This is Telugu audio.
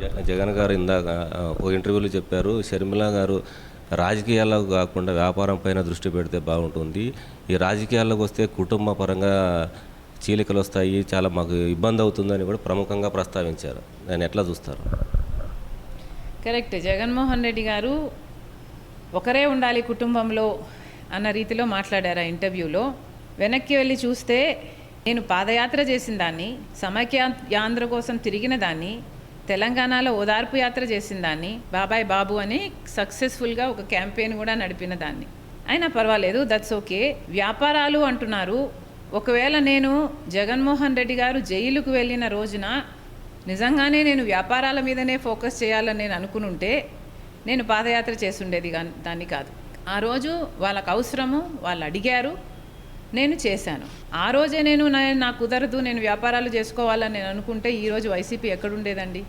జగన్- జగన్ గారు ఇందాక ఓ ఇంటర్వ్యూలో చెప్పారు షర్మిల గారు రాజకీయాలకు కాకుండా వ్యాపారం పైన దృష్టి పెడితే బాగుంటుంది. ఈ రాజకీయాల్లోకి వస్తే కుటుంబ పరంగా చీలికలు వస్తాయి చాలా మాకు ఇబ్బంది అవుతుందని కూడా ప్రముఖంగా ప్రస్తావించారు. దాన్ని ఎట్లా చూస్తారు? కరెక్ట్. జగన్మోహన్ రెడ్డి గారు ఒకరే ఉండాలి కుటుంబంలో అన్న రీతిలో మాట్లాడారు ఆ ఇంటర్వ్యూలో. వెనక్కి వెళ్ళి చూస్తే నేను పాదయాత్ర చేసిన దాన్ని సమైక్యాంధ్ర కోసం తిరిగిన దాన్ని తెలంగాణలో ఓదార్పు యాత్ర చేసిన దాన్ని బాబాయ్ బాబు అని సక్సెస్ఫుల్గా ఒక క్యాంపెయిన్ కూడా నడిపిన దాన్ని. అయినా పర్వాలేదు దట్స్ ఓకే వ్యాపారాలు అంటున్నారు. ఒకవేళ నేను జగన్మోహన్ రెడ్డి గారు జైలుకు వెళ్ళిన రోజున నిజంగానే నేను వ్యాపారాల మీదనే ఫోకస్ చేయాలని నేను అనుకునుంటే నేను పాదయాత్ర చేసుండేది దాన్ని కాదు. ఆ రోజు వాళ్ళకు అవసరము వాళ్ళు అడిగారు. నేను చేశాను. ఆ రోజే నేను నా- కుదరదు నేను వ్యాపారాలు చేసుకోవాలని నేను అనుకుంటే ఈరోజు వైసీపీ ఎక్కడుండేదండి?